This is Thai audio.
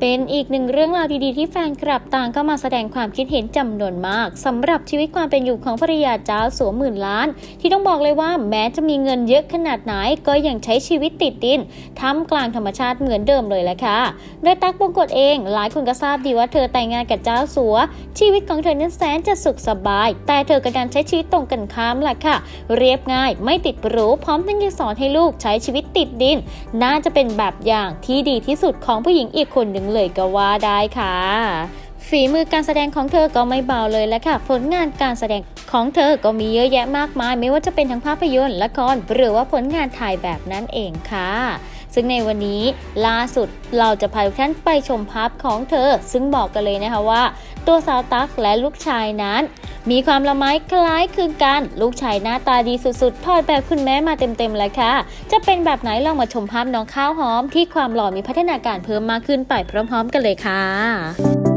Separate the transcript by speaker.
Speaker 1: เป็นอีกหนึ่งเรื่องราวดีๆที่แฟนคลับต่างก็มาแสดงความคิดเห็นจำนวนมากสำหรับชีวิตความเป็นอยู่ของภรรยาจ้าสัวหมื่นล้าน ที่ต้องบอกเลยว่าแม้จะมีเงินเยอะขนาดไหนก็ยังใช้ชีวิตติดดินทำกลางธรรมชาติเหมือนเดิมเลยแหละค่ะโดยตั๊กบงกฎเอง หลายคนก็ทราบดีว่าเธอแต่งงานกับเจ้าสัว ชีวิตของเธอนั้นแสนจะสุขสบาย แต่เธอกับการใช้ชีวิตตรงกันข้ามแหละค่ะ เรียบง่าย ไม่ติดหรูพร้อมทั้งยังสอนให้ลูกใช้ชีวิตติดดิน น่าจะเป็นแบบอย่างที่ดีที่สุดของผู้หญิงอีกคนหนึ่งเลยก็ว่าได้ค่ะ ฝีมือการแสดงของเธอก็ไม่เบาเลยแหละค่ะ ผลงานการแสดงของเธอก็มีเยอะแยะมากมาย ไม่ว่าจะเป็นทั้งภาพยนตร์ละครหรือว่าผลงานถ่ายแบบนั้นเองค่ะ ซึ่งในวันนี้ล่าสุดเราจะพาทุกท่านไปชมภาพของเธอ ซึ่งบอกกันเลยนะคะว่า ตัวสาวตั๊กและลูกชายนั้น มีความละไม้คล้ายคลึงกัน ลูกชายหน้าตาดีสุดๆถอดแบบคุณแม่มาเต็มๆเลยค่ะ จะเป็นแบบไหนลองมาชมภาพน้องข้าวหอม ที่ความหล่อมีพัฒนาการเพิ่มมากขึ้นไปพร้อมๆ กันเลยค่ะ